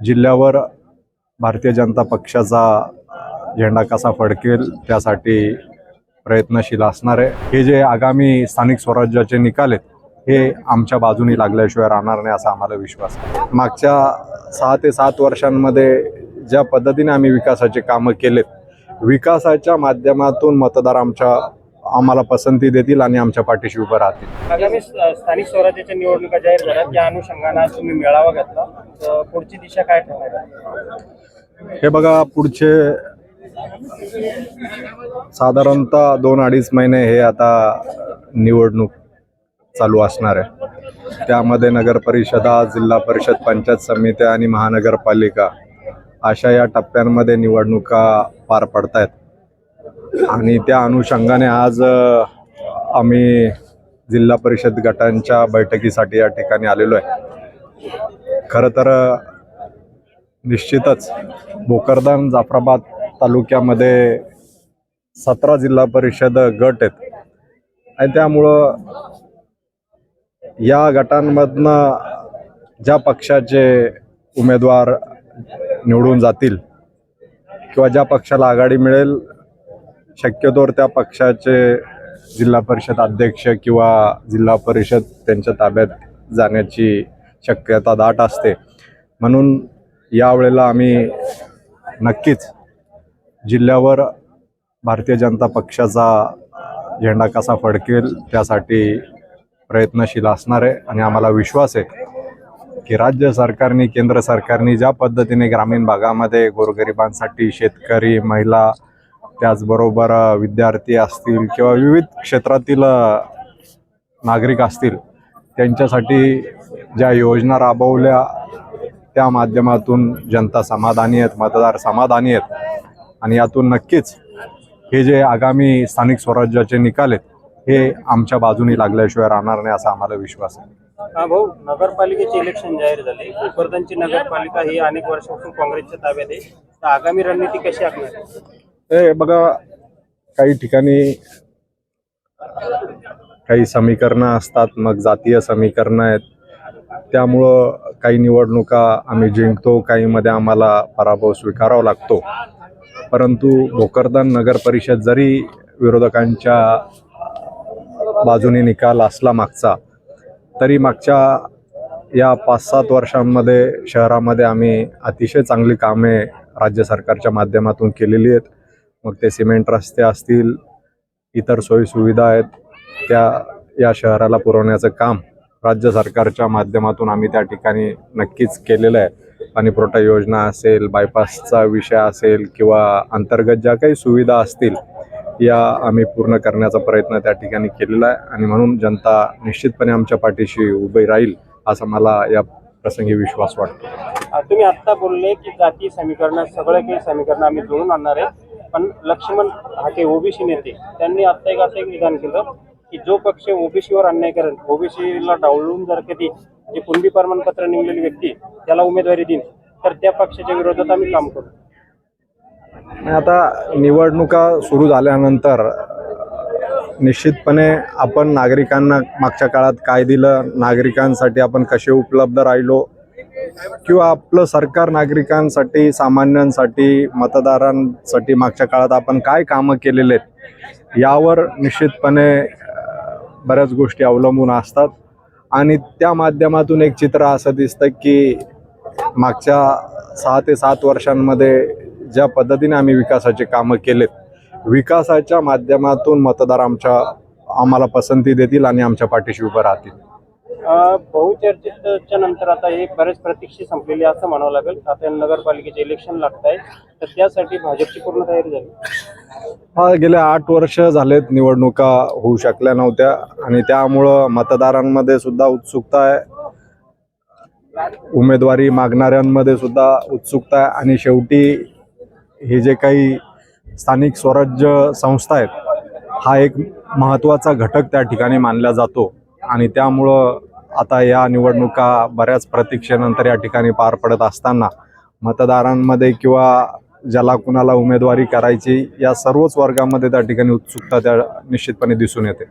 जिल्ह्यावर भारतीय जनता पक्षाचा झेंडा कसा फडकेल त्यासाठी प्रयत्नशील असणार आहे. हे जे आगामी स्थानिक स्वराज्याचे निकाल आहेत हे आमच्या बाजूनी लागल्याशिवाय राहणार नाही असा आम्हाला विश्वास आहे. मागच्या सहा ते सात वर्षांमध्ये ज्या पद्धतीने आम्ही विकासाचे कामं केलेत विकासाच्या माध्यमातून मतदार आमच्या आम्हाला पसंती देतील आणि आमच्या पाठीशी उभं राहतील. आगामी स्थानिक स्वराज्याच्या निवडणुका जाहीर झाल्या त्या अनुषंगानं आज तुम्ही मेळावा घेतला. पुढची दिशा काय ठरणार आहे? हे बघा पुढचे साधारणतः दोन अडीच महिने हे आता निवडणूक चालू असणार आहे. त्यामध्ये नगर परिषदा जिल्हा परिषद पंचायत समित्या आणि महानगरपालिका अशा या टप्प्यांमध्ये निवडणुका पार पडत आहेत आणि त्या अनुषंगाने आज आम्ही जिल्हा परिषद गटांच्या बैठकीसाठी या ठिकाणी आलेलो आहे. खरं तर निश्चितच भोकरदान जाफराबाद तालुक्यामध्ये सतरा जिल्हा परिषद गट आहेत. आणि त्यामुळं या गटांमधनं ज्या पक्षाचे उमेदवार निवडून जातील किंवा ज्या पक्षाला आघाडी मिळेल शक्यतोवर त्या पक्षाचे जिल्हा परिषद अध्यक्ष किंवा जिल्हा परिषद त्यांच्या ताब्यात जाण्याची शक्यता दाट असते. म्हणून यावेळेला आम्ही नक्कीच जिल्ह्यावर भारतीय जनता पक्षाचा झेंडा कसा फडकेल त्यासाठी प्रयत्नशील असणार आहे आणि आम्हाला विश्वास आहे की राज्य सरकारने केंद्र सरकारने ज्या पद्धतीने ग्रामीण भागामध्ये गोरगरिबांसाठी शेतकरी महिला त्याचबरोबर विद्यार्थी असतील किंवा विविध क्षेत्रातील नागरिक असतील त्यांच्यासाठी ज्या योजना राबवल्या त्या माध्यमातून जनता समाधानी आहेत मतदार समाधानी आहेत. आणि यातून नक्कीच हे जे आगामी स्थानिक स्वराज्याचे निकाल आहेत हे आमच्या बाजूनी लागल्याशिवाय राहणार नाही असा आम्हाला विश्वास आहे. भाऊ नगरपालिकेचे इलेक्शन जाहीर झाले. भोकरदनची नगरपालिका ही अनेक वर्षापासून काँग्रेसच्या ताब्यात आहे. तर आगामी रणनीती कशी आखणार? आहे? हे बघा काही ठिकाणी काही समीकरणं असतात मग जातीय समीकरणं आहेत त्यामुळं काही निवडणुका आम्ही जिंकतो काहीमध्ये आम्हाला पराभव स्वीकारावा लागतो परंतु भोकरदन नगर परिषद जरी विरोधकांच्या बाजूने निकाल असला मागचा तरी मागच्या या पाच सात वर्षांमध्ये शहरामध्ये आम्ही अतिशय चांगली कामे राज्य सरकारच्या माध्यमातून केलेली आहेत मग ते सिमेंट रस्ते असतील इतर सोयीसुविधा आहेत त्या या शहराला पुरवण्याचं काम राज्य सरकारच्या माध्यमातून आम्ही त्या ठिकाणी नक्कीच केलेलं आहे. पाणीपुरवठा योजना असेल बायपासचा विषय असेल किंवा अंतर्गत ज्या काही सुविधा असतील या आम्ही पूर्ण करण्याचा प्रयत्न त्या ठिकाणी केलेला आहे. आणि म्हणून जनता निश्चितपणे आमच्या पाठीशी उभी राहील असा मला या प्रसंगी विश्वास वाटतो. तुम्ही आत्ता बोलले की जाती समीकरण सगळं काही समीकरण आम्ही जोडून आणणार आहे. पण लक्ष्मण हाके ओबीसी नेते. त्यांनी आत्ता एक असं एक विधान केलं की जो पक्ष ओबीसीवर अन्याय करेल ओबीसीला डावलून जर कधी जे कुणबी प्रमाणपत्र निघलेली व्यक्ती त्याला उमेदवारी देईन तर त्या पक्षाच्या विरोधात आम्ही काम करू. आता निवडणुका सुरू झाल्यानंतर निश्चितपणे आपण नागरिकांना मागच्या काळात काय दिलं नागरिकांसाठी आपण कसे उपलब्ध राहिलो किंवा आपलं सरकार नागरिकांसाठी सामान्यांसाठी मतदारांसाठी मागच्या काळात आपण काय कामं केलेले आहेत यावर निश्चितपणे बऱ्याच गोष्टी अवलंबून असतात. आणि त्या माध्यमातून एक चित्र असं दिसतं की मागच्या सहा ते सात वर्षांमध्ये ज्या पद्धतीने आम्ही विकासाचे कामं केलेत विकासाच्या माध्यमातून मतदार आमच्या आम्हाला पसंती देतील आणि आमच्या पाठीशी उभं राहतील. बहुचर्चेच्या बहुचर्चितच्या नंतर आता हे बरेच प्रतीक्षी संपलेली असं म्हणावं लागेल. आता नगरपालिकेचे इलेक्शन लागत आहे तर त्यासाठी भाजपची पूर्ण तयारी झाली. हा गेल्या आठ वर्ष झालेत निवडणुका होऊ शकल्या नव्हत्या आणि त्यामुळं मतदारांमध्ये सुद्धा उत्सुकता आहे. उमेदवारी मागणाऱ्यांमध्ये सुद्धा उत्सुकता आहे. आणि शेवटी हे जे काही स्थानिक स्वराज्य संस्था आहेत हा एक महत्त्वाचा घटक त्या ठिकाणी मानला जातो. आणि त्यामुळं आता या निवडणुका बऱ्याच प्रतीक्षेनंतर या ठिकाणी पार पडत असताना मतदारांमध्ये किंवा ज्याला कुणाला उमेदवारी करायची या सर्वच वर्गामध्ये त्या ठिकाणी उत्सुकता त्या निश्चितपणे दिसून येते.